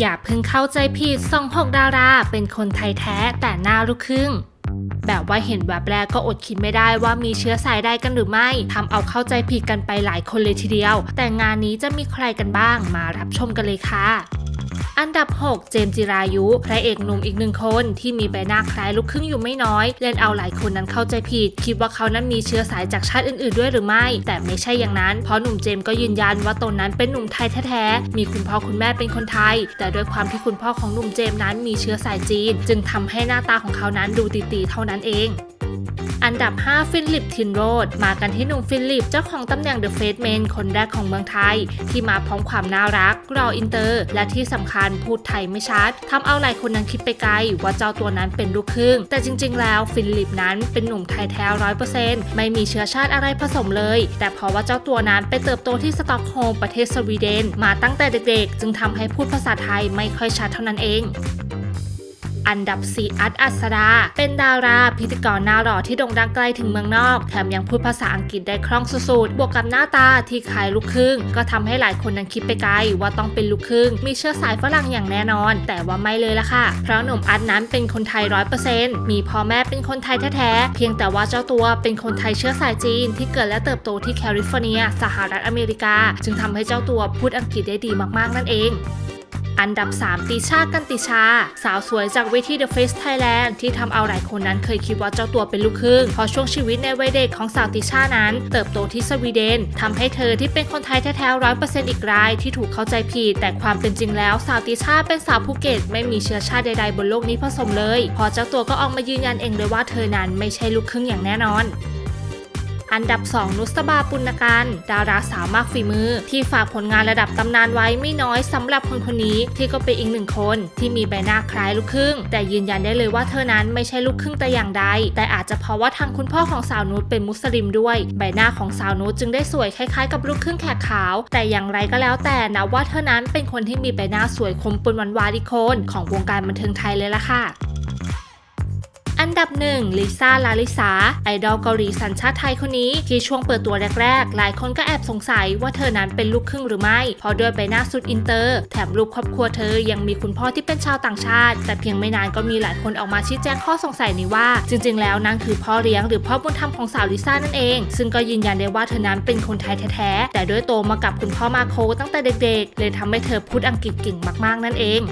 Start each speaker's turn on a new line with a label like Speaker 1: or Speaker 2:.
Speaker 1: อย่าเพิ่งเข้าใจผิดส่องหกดารา เป็นคนไทยแท้แต่หน้าลูกครึ่ง แบบว่าเห็นแวบแรกก็อดคิดไม่ได้ว่ามีเชื้อสายใดกันหรือไม่ทำเอาเข้าใจผิดกันไปหลายคนเลยทีเดียว แต่งานนี้จะมีใครกันบ้างมารับชมกันเลยค่ะ อันดับ 6 เจมส์จิรายุ พระเอกหนุ่มอีกหนึ่งคนที่มีใบหน้าคล้ายลูกครึ่งอยู่ไม่น้อย เล่นเอาหลายคนนั้นเข้าใจผิด คิดว่าเขานั้นมีเชื้อสายจากชาติอื่น ๆ ด้วยหรือไม่ แต่ไม่ใช่อย่างนั้น เพราะหนุ่มเจมส์ก็ยืนยันว่าตนนั้นเป็นหนุ่มไทยแท้ ๆ มีคุณพ่อคุณแม่เป็นคนไทย แต่ด้วยความที่คุณพ่อของหนุ่มเจมส์นั้นมีเชื้อสายจีน จึงทำให้หน้าตาของเขานั้นดูตีๆเท่านั้นเอง นดับ 5 ฟิลิปทินโรดมากันที่หนุ่มฟิลิปเจ้าของตำแหน่งเดอะเฟสเมนคนแรกของเมืองไทย ที่มาพร้อมความน่ารักรออินเตอร์ และที่สำคัญพูดไทยไม่ชัดทำเอาหลายคนนั้นคิดไปไกล ว่าเจ้าตัวนั้นเป็นลูกครึ่ง แต่จริง ๆ แล้วฟิลิปนั้นเป็นหนุ่มไทยแท้ร้อยเปอร์เซ็นต์ไม่มีเชื้อชาติอะไรผสมเลย แต่เพราะว่าเจ้าตัวนั้นไปเติบโตที่สต็อกโฮล์มประเทศสวีเดน มาตั้งแต่เด็กๆ จึงทำให้พูดภาษาไทยไม่ค่อยชัดเท่านั้นเอง อันดับ 4 อัดอัสดา เป็นดาราพิธีกรหน้าหล่อที่โด่งดังไกลถึงเมืองนอก แถมยังพูดภาษาอังกฤษได้คล่องสุดๆ บวกกับหน้าตาที่คล้ายลูกครึ่ง ก็ทำให้หลายคนนั้นคิดไปไกลว่าต้องเป็นลูกครึ่ง มีเชื้อสายฝรั่งอย่างแน่นอน แต่ว่าไม่เลยละค่ะ เพราะหนุ่มอัดนั้นเป็นคนไทยร้อยเปอร์เซ็นต์มีพ่อแม่เป็นคนไทยแท้ๆ เพียงแต่ว่าเจ้าตัวเป็นคนไทยเชื้อสายจีน ที่เกิดและเติบโตที่แคลิฟอร์เนีย สหรัฐอเมริกา จึงทำให้เจ้าตัวพูดอังกฤษได้ดีมากๆนั่นเอง อันดับ 3 ติชากันติชา สาวสวยจากเวที The Face Thailand ที่ทำเอาหลายคนนั้นเคยคิดว่าเจ้าตัวเป็นลูกครึ่งเพราะช่วงชีวิตในวัยเด็กของสาวติชานั้น เติบโตที่สวีเดนทำให้เธอที่เป็นคนไทยแท้ๆร้อยเปอร์เซ็นต์อีกรายที่ถูกเข้าใจผิด แต่ความเป็นจริงแล้วสาวติชาเป็นสาวภูเก็ตไม่มีเชื้อชาติใดๆบนโลกนี้ผสมเลย พอเจ้าตัวก็ออกมายืนยันเองเลยว่าเธอนั้นไม่ใช่ลูกครึ่งอย่างแน่นอน อันดับ 2 นุสบาปุณกันดาราสาวมากฝีมือ ที่ฝากผลงานระดับตำนานไว้ไม่น้อยสำหรับคนคนนี้ที่ก็เป็นอีกหนึ่งคนที่มีใบหน้าคล้ายลูกครึ่ง แต่ยืนยันได้เลยว่าเธอนั้นไม่ใช่ลูกครึ่งแต่อย่างใด แต่อาจจะเพราะว่าทางคุณพ่อของสาวนุชเป็นมุสลิมด้วย ใบหน้าของสาวนุชจึงได้สวยคล้ายๆกับลูกครึ่งแขกขาว แต่อย่างไรก็แล้วแต่นะว่าเธอนั้นเป็นคนที่มีใบหน้าสวยคมปนหวานวานอีกคนของวงการบันเทิงไทยเลยล่ะค่ะ อันดับหนึ่งลิซ่าลาลิสาไอดอลเกาหลีสัญชาติไทยคนนี้ที่ช่วงเปิดตัวแรกๆ หลายคนก็แอบสงสัยว่าเธอนั้นเป็นลูกครึ่งหรือไม่ เพราะด้วยใบหน้าสุดอินเตอร์ แถมรูปครอบครัวเธอยังมีคุณพ่อที่เป็นชาวต่างชาติ แต่เพียงไม่นานก็มีหลายคนออกมาชี้แจงข้อสงสัยนี้ว่า จริงๆ แล้วนั่นคือพ่อเลี้ยงหรือพ่อบุญธรรมของสาวลิซ่านั่นเอง ซึ่งก็ยืนยันได้ว่าเธอนั้นเป็นคนไทยแท้ๆแต่ด้วยโตมากับคุณพ่อมาโคตั้งแต่เด็กๆ เลยทำให้เธอพูดอังกฤษเก่งมากๆนั่นเอง